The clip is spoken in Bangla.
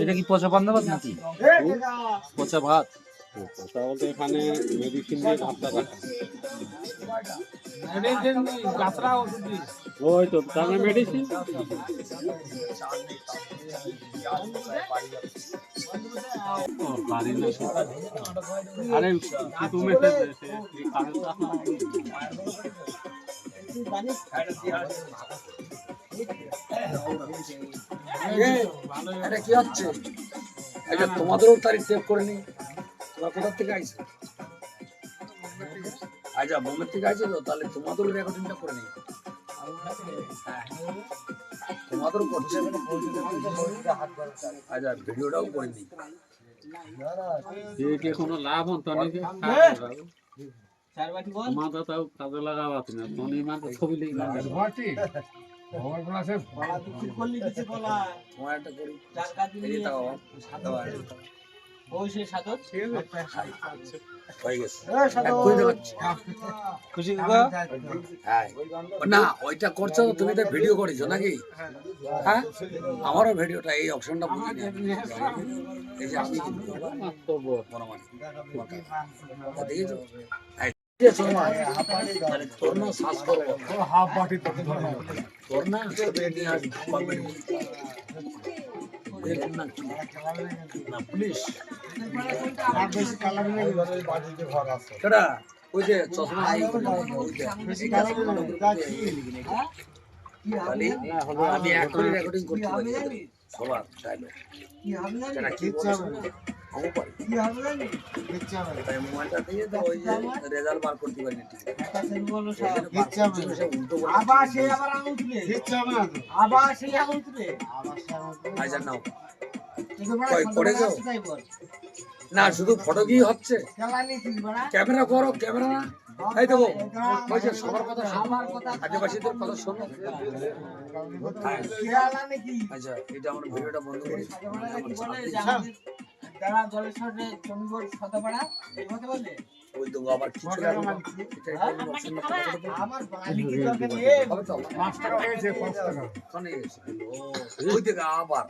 এটা কি পচা ভাত নাকি? পচা ভাত। কথা বলতে এখানে মেডিসিন দিয়ে ভাতটা কাটা ওই তো তাহলে মেডিসিন পারি আরে তুমি এটা কি হচ্ছে? এটা তোমাদেরও তারিখ সেভ করে নি। তোমরা কোথার থেকে আইছো? আচ্ছা বোম্বে থেকে আইছো তো? তাহলে তোমাদেরও রেকর্ডিংটা করে নি তোমাদেরও করছে। আচ্ছা ভিডিওটাও করে নি একে কোনো লাভ হতো না মাথা তাও কাজে না ছবি লিখে তোমার একটা করি। এই। হয়ে করে। খুশি দাদা হ্যাঁ না ওইটা করছ তুমি তো ভিডিও করেছ নাকি? হ্যাঁ? আমারও ভিডিওটা এই অপশনটা। এই যে আমি কাকা। তা দেখেছ? তোর না শ্বাস করব তোর না না? না পুলিশ কেডা ওই যে চশমা আমি এখনই রেকর্ডিং করতে পারি সবার তাই না কি বলছে? আমি না, শুধু ফটো কি হচ্ছে? ক্যামেরা করো ক্যামেরা না। এই ওই যে সবার কথা আদিবাসীদের কথা শোনো। আচ্ছা এটা আমার ভিডিওটা বন্ধ করি। বলে জলের সাথে চন্দ্রগড় শতপাড়া এই কথা বললে? ওই তো আবার করে আমার বাড়ি কি দরকার নেই? হবে তো ওখানে এসে। ও, ওই থেকে আবার।